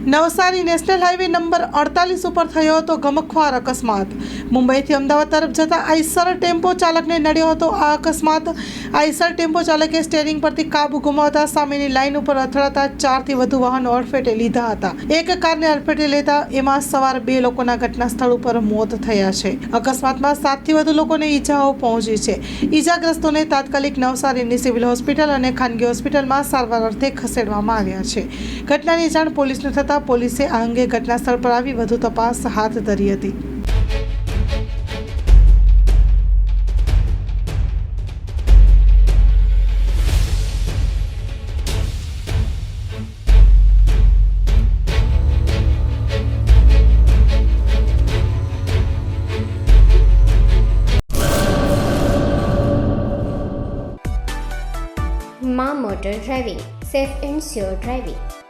Navsari national highway number અડતાલીસ ઉપર થયો હતો ગમખ્વાર અકસ્માત. મુંબઈથી અમદાવાદ તરફ જતા આઈસર ટેમ્પો ચાલકને નડ્યો હતો આ અકસ્માત. આઈસર ટેમ્પો ચાલકે સ્ટેરિંગ પરથી કાબુ ગુમાવતા સામેની લાઇન ઉપર અથડાતા ચારથી વધુ વાહનો અડફેટે લીધા હતા. એક કારને અડફેટે લેતા એમાં સવાર બે લોકોના ઘટના સ્થળ ઉપર મોત થયા છે. અકસ્માતમાં સાતથી વધુ લોકોને ઈજાઓ પહોંચી છે. ઈજાગ્રસ્તોને તાત્કાલિક નવસારીની સિવિલ હોસ્પિટલ અને ખાનગી હોસ્પિટલમાં સારવાર અર્થે ખસેડવામાં આવ્યા છે. ઘટનાની જાણ પોલીસને થતાં પોલીસે આ અંગે ઘટના સ્થળ પર આવી વધુ તપાસ હાથ ધરી હતી. મા motor driving safe and sure driving